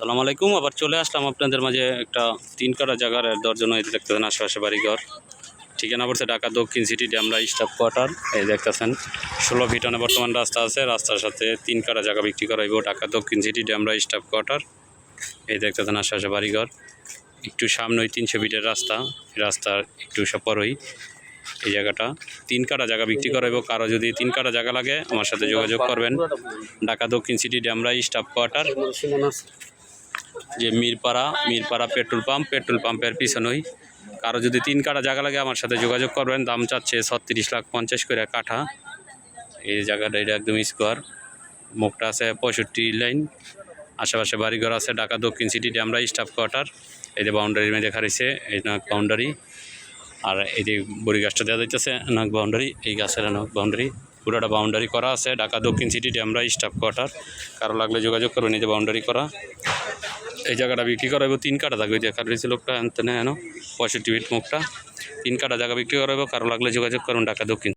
সালাম আলাইকুম, আবার চলে আসলাম আপনাদের মাঝে একটা তিন কাটা জায়গার দর্জন এই দেখতেছেন আশেপাশে বাড়িঘর। ঠিকানা পড়ছে ঢাকা দক্ষিণ সিটি ড্যামরা স্টাফ কোয়ার্টার। এই দেখতেছেন, ষোলো ফিটনে বর্তমান রাস্তা আছে, রাস্তার সাথে তিন কাটা জায়গা বিক্রি করাইব ঢাকা দক্ষিণ সিটি ড্যামরা স্টাফ কোয়ার্টার। এই দেখতেছেন আশেপাশে বাড়িঘর। একটু সামনে ওই তিনশো ফিটের রাস্তা রাস্তার একটু সপরই এই জায়গাটা। তিন কাটা জায়গা বিক্রি করাইব কারও যদি তিন কাটা জায়গা লাগে, আমার সাথে যোগাযোগ করবেন। ঢাকা দক্ষিণ সিটি ড্যামরা স্টাফ কোয়ার্টার। যে Mirpara Mirpara petrol pump, petrol পাম্পের পিছনেই। কারও যদি তিন কাটা জায়গা লাগে আমার সাথে যোগাযোগ করবেন, দাম চাচ্ছে ছত্রিশ লাখ পঞ্চাশ করে কাঠা। এই জায়গাটা এটা একদম স্কোয়ার। মুখটা আছে পঁয়ষট্টি লাইন। আশেপাশে বাড়িঘর আছে, ঢাকা দক্ষিণ সিটিতে আমরা স্টাফ কোয়ার্টার এই যে বাউন্ডারির মধ্যে খারিছে এই নাক বাউন্ডারি আর এই যে বড়ি গাছটা দেওয়া যাইতেছে নাক বাউন্ডারি এই গাছের নাক বাউন্ডারি পুরোটা বাউন্ডারি করা আছে, ঢাকা দক্ষিণ সিটি আমরা স্টাফ কোয়ার্টার কারও লাগলে যোগাযোগ করবেন, এই যে বাউন্ডারি করা। এই জায়গাটা বিক্রি করা হবে তিন কাটা থাকবে দেখার রয়েছে লোকটা আনতে নেয় পঁয়ষট্টি ফিট মুখটা। তিন কাটা জায়গা বিক্রি করা হবে কারও লাগলে যোগাযোগ করুন, ঢাকা দক্ষিণ।